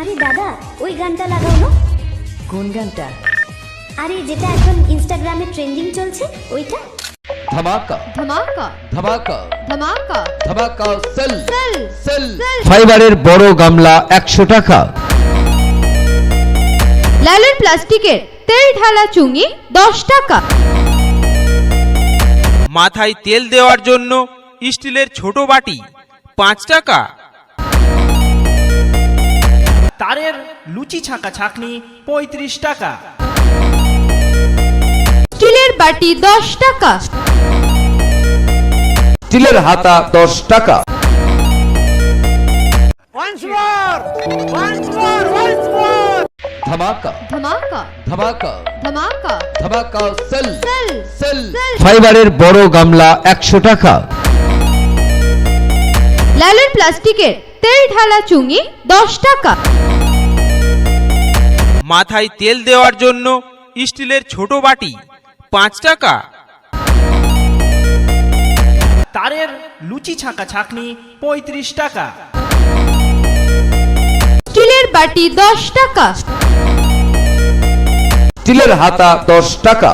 আরে দাদা ওই গানটা লাগাও না। কোন গানটা? আরে যেটা এখন ইনস্টাগ্রামে ট্রেন্ডিং চলছে ওইটা। ধমাকা। ধমাকা। ধমাকা। ধমাকা। ধমাকা সেল সেল সেল ফাইবারের বড় গামলা 100 টাকা। লালন প্লাস্টিকের তেল ঢালা চুঙ্গি 10 টাকা। মাথায় তেল দেওয়ার জন্য স্টিলের ছোট বাটি 5 টাকা। তারের লুচি ছাঁকা ছাকনি পঁয়ত্রিশ টাকা স্টিলের বাটি দশ টাকা স্টিলের হাতা দশ টাকা धमाका ধামাকা धमाका ধামাকা धमाका सेल সেল সেল সেল। ফাইবারের বড় গামলা একশো টাকা লালন প্লাস্টিকের তেল ঢালা চুঙি দশ টাকা মাথায় তেল দেওয়ার জন্য স্টিলের ছোট বাটি পাঁচ টাকা। তারের লুচি ছাঁকা ছাকনি পঁয়ত্রিশ টাকা। স্টিলের বাটি দশ টাকা। স্টিলের হাতা দশ টাকা।